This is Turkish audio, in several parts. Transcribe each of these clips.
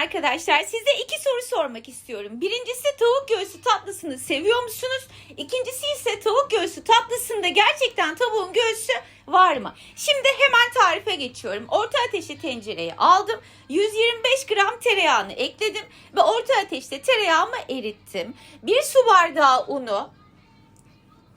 arkadaşlar. Size iki soru sormak istiyorum. Birincisi tavuk göğsü tatlısını seviyor musunuz? İkincisi ise tavuk göğsü tatlısında gerçekten tavuğun göğsü var mı? Şimdi hemen tarife geçiyorum. Orta ateşe tencereyi aldım. 125 gram tereyağını ekledim ve orta ateşte tereyağımı erittim. Bir su bardağı unu,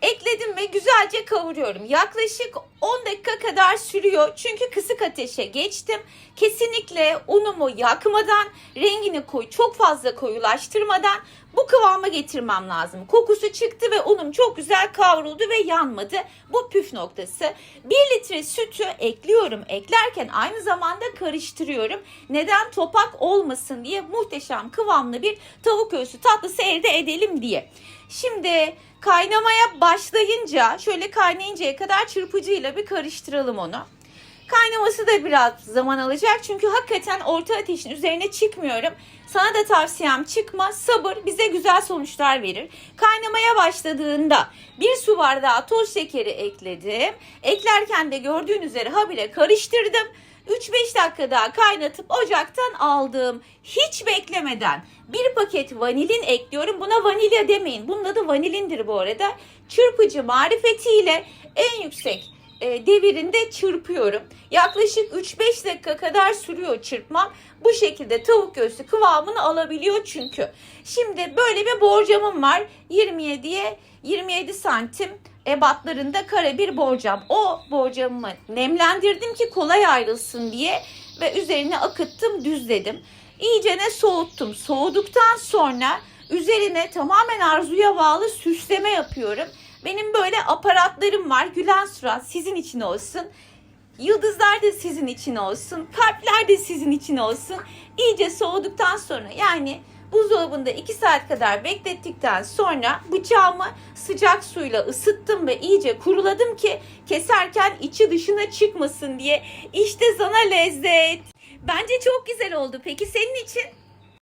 ekledim ve güzelce kavuruyorum. Yaklaşık 10 dakika kadar sürüyor. Çünkü kısık ateşe geçtim. Kesinlikle unumu yakmadan, rengini koy çok fazla koyulaştırmadan bu kıvama getirmem lazım. Kokusu çıktı ve unum çok güzel kavruldu ve yanmadı. Bu püf noktası. 1 litre sütü ekliyorum. Eklerken aynı zamanda karıştırıyorum. Neden topak olmasın diye muhteşem kıvamlı bir tavuk göğsü tatlısı elde edelim diye. Şimdi kaynamaya başlayınca şöyle kaynayıncaya kadar çırpıcıyla bir karıştıralım onu. Kaynaması da biraz zaman alacak çünkü hakikaten orta ateşin üzerine çıkmıyorum. Sana da tavsiyem çıkma, sabır bize güzel sonuçlar verir. Kaynamaya başladığında bir su bardağı toz şekeri ekledim. Eklerken de gördüğün üzere habire karıştırdım. 3-5 dakika daha kaynatıp ocaktan aldım. Hiç beklemeden bir paket vanilin ekliyorum. Buna vanilya demeyin. Bunun adı vanilindir bu arada. Çırpıcı marifetiyle en yüksek devirinde çırpıyorum. Yaklaşık 3-5 dakika kadar sürüyor çırpmam. Bu şekilde tavuk göğsü kıvamını alabiliyor çünkü. Şimdi böyle bir borcamım var. 27'ye 27 santim ebatlarında kare bir borcam. O borcamımı nemlendirdim ki kolay ayrılsın diye ve üzerine akıttım düzledim. İyice ne soğuttum. Soğuduktan sonra üzerine tamamen arzuya bağlı süsleme yapıyorum. Benim böyle aparatlarım var. Gülen surat sizin için olsun. Yıldızlar da sizin için olsun. Kalpler de sizin için olsun. İyice soğuduktan sonra yani buzdolabında 2 saat kadar beklettikten sonra bıçağımı sıcak suyla ısıttım ve iyice kuruladım ki keserken içi dışına çıkmasın diye. İşte sana lezzet. Bence çok güzel oldu. Peki senin için?